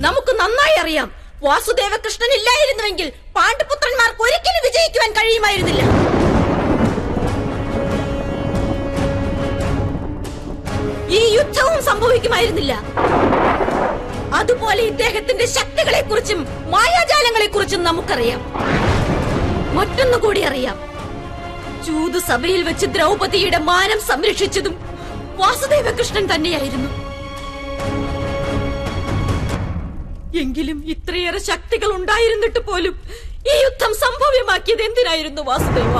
നമുക്ക് നന്നായി അറിയാം. വാസുദേവകൃഷ്ണൻ ഇല്ലായിരുന്നുവെങ്കിൽ പാണ്ഡുപുത്രന്മാർക്ക് ഒരിക്കലും വിജയിക്കുവാൻ കഴിയുമായിരുന്നില്ല. ഈ യുദ്ധവും സംഭവിക്കുമായിരുന്നില്ല. അതുപോലെ ഇദ്ദേഹത്തിന്റെ ശക്തികളെ കുറിച്ചും മായാജാലങ്ങളെ കുറിച്ചും നമുക്കറിയാം. മറ്റൊന്നുകൂടി അറിയാം. ചൂത് സഭയിൽ വെച്ച് ദ്രൗപദിയുടെ മാനം സംരക്ഷിച്ചതും വാസുദേവകൃഷ്ണൻ തന്നെയായിരുന്നു. എങ്കിലും ഇത്രയേറെ ശക്തികൾ ഉണ്ടായിരുന്നിട്ട് പോലും ഈ യുദ്ധം സംഭവ്യമാക്കിയത് എന്തിനായിരുന്നു വാസുദേവ?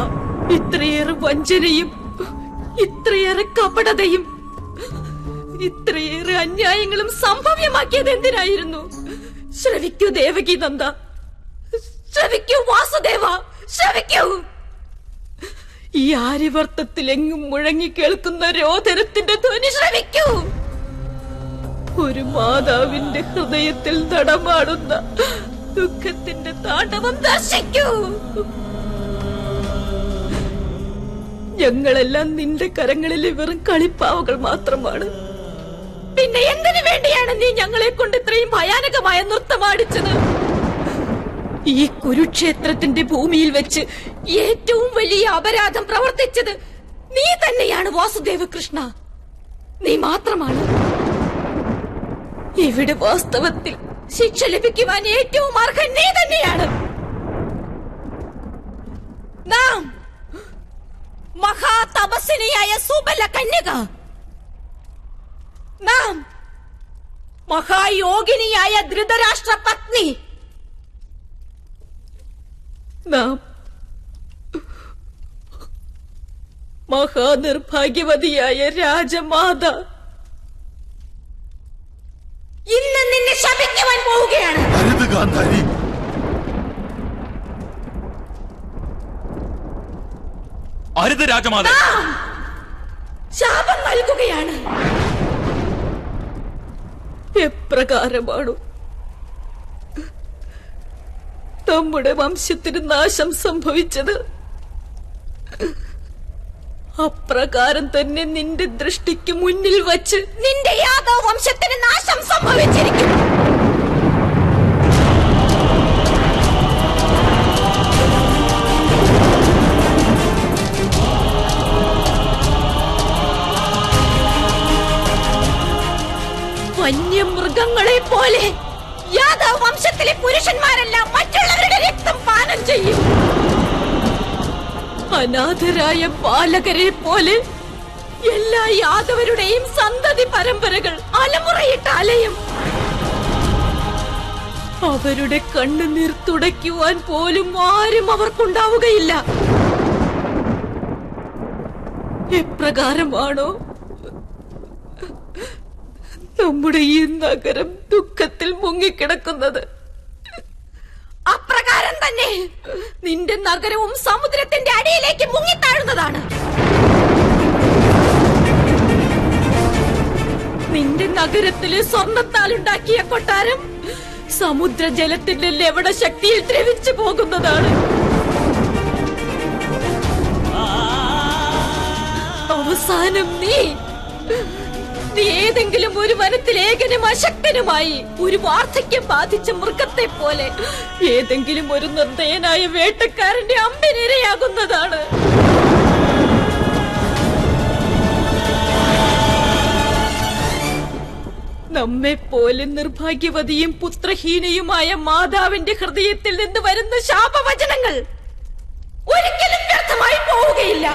ഇത്രയേറെ വഞ്ചനയും ഇത്രയേറെ കപടതയും ഇത്രയേറെ അന്യായങ്ങളും സംഭവ്യമാക്കിയത് എന്തിനായിരുന്നു? ശ്രവിക്കൂ ദേവകി നന്ദ. ശ്രവിക്കൂ വാസുദേവ. ശ്രവിക്കൂ. ഈ ആര്യവർത്തത്തിലെങ്ങും മുഴങ്ങി കേൾക്കുന്ന രോധനത്തിന്റെ ധ്വനി ശ്രവിക്കൂ. ഒരു മാതാവിന്റെ ഹൃദയത്തിൽ നടമാടുന്ന ദുഃഖത്തിന്റെ താണ്ഡവം ദർശിക്കൂ. ഞങ്ങളെല്ലാം നിന്റെ കരങ്ങളിൽ വെറും കളിപ്പാവകൾ മാത്രമാണ്. പിന്നെ എന്തിനു വേണ്ടിയാണ് നീ ഞങ്ങളെ കൊണ്ട് ഇത്രയും ഭയാനകമായ നൃത്തമാടിച്ചത് ഈ കുരുക്ഷേത്രത്തിന്റെ ഭൂമിയിൽ വെച്ച് ഏറ്റവും വലിയ അപരാധം പ്രവർത്തിച്ചത് നീ തന്നെയാണ് വാസുദേവ കൃഷ്ണ. നീ മാത്രമാണ്. ഇവിടെ വാസ്തവത്തിൽ ശിക്ഷ ലഭിക്കുവാൻ ഏറ്റവും അർഹൻ നീ തന്നെയാണ്. നാം മഹാതപസ്വിനിയായ സുബല കന്യക. നാം മഹായോഗിനിയായ ധൃതരാഷ്ട്ര പത്നി. നാം മഹാനിർഭാഗ്യവതിയായ രാജമാത. അരുത് ഗാന്ധാരി അരുത് രാജമാത. ശാപം നൽകുകയാണ്. എപ്രകാരമാണോ? നമ്മുടെ വംശത്തിന് നാശം സംഭവിച്ചത്. അപ്രകാരം തന്നെ നിന്റെ ദൃഷ്ടിക്ക് മുന്നിൽ വച്ച് നിന്റെ യാദവ് വംശത്തിന് നാശം സംഭവിച്ചിരിക്കും വന്യമൃഗങ്ങളെ പോലെ യാദവ് വംശത്തിലെ പുരുഷന്മാരെല്ലാം മറ്റുള്ളവരുടെ രക്തം പാനം ചെയ്യും. അനാഥരായ ബാലകരെ പോലെ എല്ലാ യാദവരുടെയും സന്തതി പരമ്പരകൾ അലമുറയിട്ട് അലയും. അവരുടെ കണ്ണുനീർ തുടയ്ക്കുവാൻ പോലും ആരും അവർക്കുണ്ടാവുകയില്ല. എപ്രകാരമാണോ? നമ്മുടെ ഈ നഗരം ദുഃഖത്തിൽ മുങ്ങിക്കിടക്കുന്നത്. അപ്രകാരം തന്നെ നിന്റെ നഗരവും സമുദ്രത്തിന്റെ അടിയിലേക്ക് മുങ്ങിത്താഴുന്നതാണ്. നിന്റെ നഗരത്തിലെ സ്വർണത്താൽ ഉണ്ടാക്കിയ കൊട്ടാരം സമുദ്രജലത്തിന്റെ ലവണ ശക്തിയിൽ ദ്രവിച്ചു പോകുന്നതാണ്. അവസാനം നീ ഏതെങ്കിലും ഒരു വനത്തിൽ ഏകനും അശക്തനുമായി ഒരു വാർദ്ധക്യം ബാധിച്ച മൃഗത്തെ പോലെ ഏതെങ്കിലും ഒരു നിർദ്ദയനായ വേട്ടക്കാരന്റെ അമ്പിനിരയാകുന്നതാണ് നമ്മെ പോലെ നിർഭാഗ്യവതിയും പുത്രഹീനയുമായ മാതാവിന്റെ ഹൃദയത്തിൽ നിന്ന് വരുന്ന ശാപവചനങ്ങൾ ഒരിക്കലും വ്യർത്ഥമായി പോവുകയില്ല.